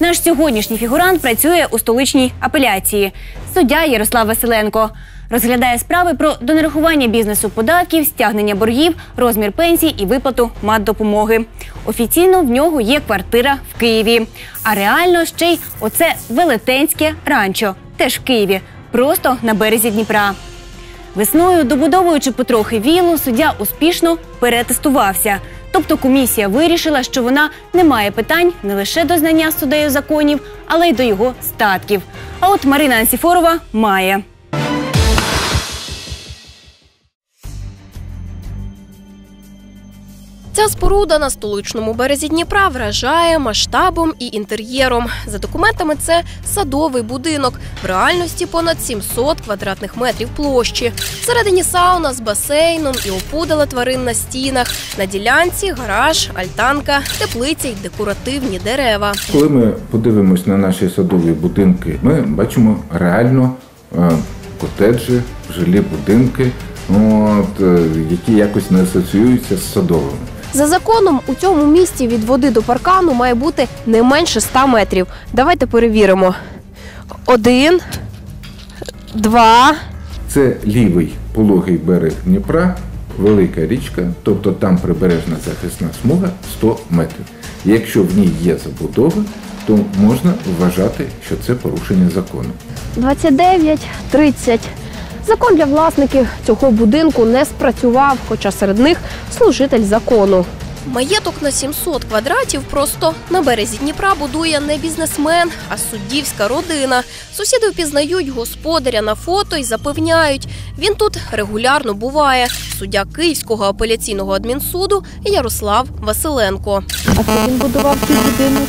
Наш сьогоднішній фігурант працює у столичній апеляції. Суддя Ярослав Василенко розглядає справи про донарахування бізнесу податків, стягнення боргів, розмір пенсій і виплату матдопомоги. Офіційно в нього є квартира в Києві, а реально ще й оце велетенське ранчо, теж в Києві, просто на березі Дніпра. Весною, добудовуючи потрохи вілу, суддя успішно перетестувався. Тобто комісія вирішила, що вона не має питань не лише до знання суддею законів, але й до його статків. А от Марина Ансіфорова має. Ця споруда на столичному березі Дніпра вражає масштабом і інтер'єром. За документами, це садовий будинок. В реальності понад 700 квадратних метрів площі. Всередині сауна з басейном і опудала тварин на стінах. На ділянці гараж, альтанка, теплиця й декоративні дерева. Коли ми подивимось на наші садові будинки, ми бачимо реально е, котеджі, жилі будинки, от, е, які якось не асоціюються з садовими. За законом у цьому місці від води до паркану має бути не менше 100 метрів. Давайте перевіримо. Один, два. Це лівий пологий берег Дніпра, велика річка, тобто там прибережна захисна смуга 100 метрів. Якщо в ній є забудова, то можна вважати, що це порушення закону. 29, 30. Закон для власників цього будинку не спрацював, хоча серед них служитель закону. Маєток на 700 квадратів просто на березі Дніпра будує не бізнесмен, а суддівська родина. Сусіди впізнають господаря на фото і запевняють, він тут регулярно буває. Суддя Київського апеляційного адмінсуду Ярослав Василенко. А це він будував цей будинок?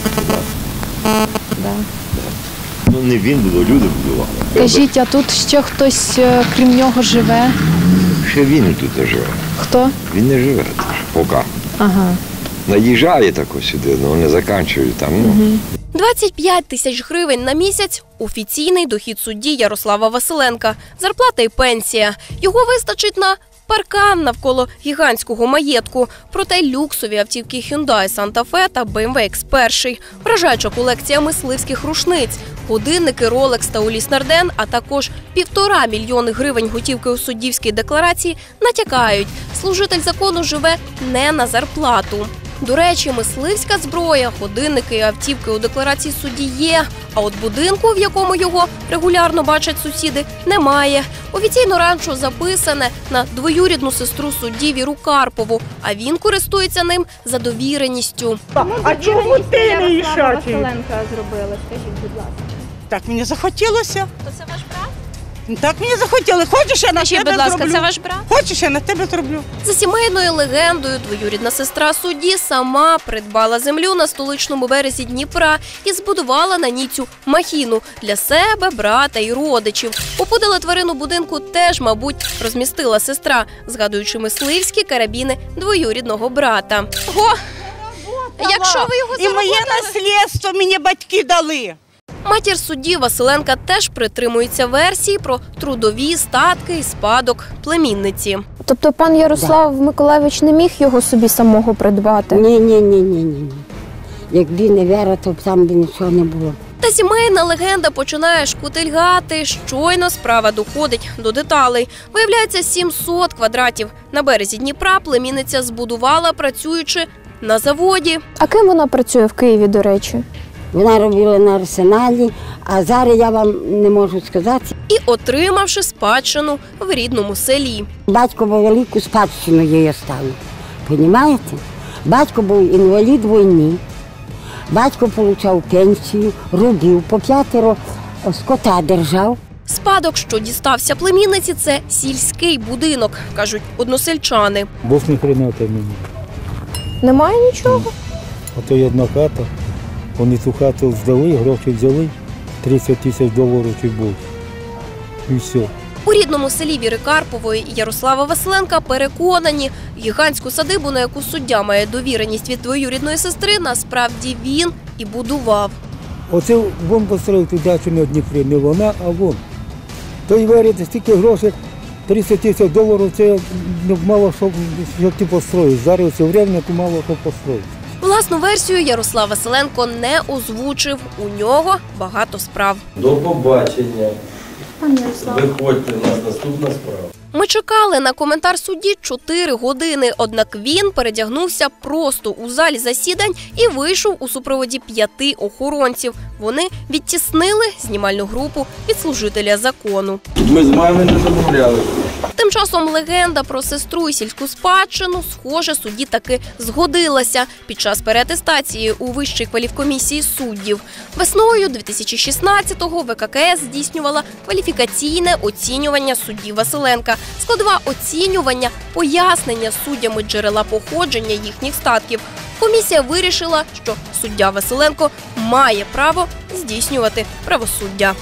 Ну не він було, люди будували. Кажіть, а тут ще хтось е, крім нього живе? Ще він тут не живе. Хто? Він не живе тут поки. Ага. Наїжджає так сюди, але не закінчує там. Ну. 25 тисяч гривень на місяць офіційний дохід судді Ярослава Василенка. Зарплата і пенсія. Його вистачить на паркан навколо гігантського маєтку. Проте люксові автівки Hyundai Santa Fe та BMW X1. Вражаюча колекція мисливських рушниць, годинники Rolex та Уліс Нарден, а також півтора мільйони гривень готівки у суддівській декларації натякають. Служитель закону живе не на зарплату. До речі, мисливська зброя, годинники і автівки у декларації судді є. А от будинку, в якому його регулярно бачать сусіди, немає. Офіційно ранчо записане на двоюрідну сестру судді Віру Карпову, а він користується ним за довіреністю. А чому ти не їшачий? зробила, скажіть, будь ласка. Так мені захотілося. То це ваш брат? Так мені захотілося. Хочеш, я на Скажіть, тебе будь ласка, зроблю? це ваш брат? Хочеш, я на тебе зроблю? За сімейною легендою, двоюрідна сестра судді сама придбала землю на столичному березі Дніпра і збудувала на ній цю махіну для себе, брата і родичів. Опудала тварину будинку теж, мабуть, розмістила сестра, згадуючи мисливські карабіни двоюрідного брата. Го! Якщо ви його І моє заработали... наслідство мені батьки дали. Матір судді Василенка теж притримується версії про трудові статки і спадок племінниці. Тобто пан Ярослав Миколаївич не міг його собі самого придбати? Ні, ні, ні, ні, ні. ні. Якби не віра, то б там би нічого не було. Та сімейна легенда починає шкутильгати. Щойно справа доходить до деталей. Виявляється, 700 квадратів на березі Дніпра племінниця збудувала, працюючи на заводі. А ким вона працює в Києві, до речі? Вона робила на арсеналі, а зараз я вам не можу сказати. І отримавши спадщину в рідному селі. Батько був велику спадщину їй оставив. Понімаєте? Батько був інвалід війни. Батько отримав пенсію, робив по п'ятеро скота держав. Спадок, що дістався племінниці, це сільський будинок, кажуть односельчани. Бог не хрена мені. Немає нічого. А то є одна хата. Вони ту хату здали, гроші взяли, 30 тисяч доларів чи був. І все. У рідному селі Віри Карпової і Ярослава Василенка переконані, гігантську садибу, на яку суддя має довіреність від двоюрідної сестри, насправді він і будував. Оце вон построїв ту дачу на Дніпрі, не вона, а вон. Той варить стільки грошей, 30 тисяч доларів, це мало що, що ти построїш. Зараз це время, то мало що построїш. Власну версію Ярослав Василенко не озвучив. У нього багато справ. До побачення. Виходьте, у нас наступна справа. Ми чекали на коментар судді 4 години. Однак він передягнувся просто у залі засідань і вийшов у супроводі п'яти охоронців. Вони відтіснили знімальну групу від служителя закону. Ми з вами не замовляли. Часом легенда про сестру і сільську спадщину, схоже, судді таки згодилася під час переатестації у вищій кваліфкомісії суддів. Весною 2016-го ВККС здійснювала кваліфікаційне оцінювання судді Василенка. Складова оцінювання, пояснення суддями джерела походження їхніх статків. Комісія вирішила, що суддя Василенко має право здійснювати правосуддя.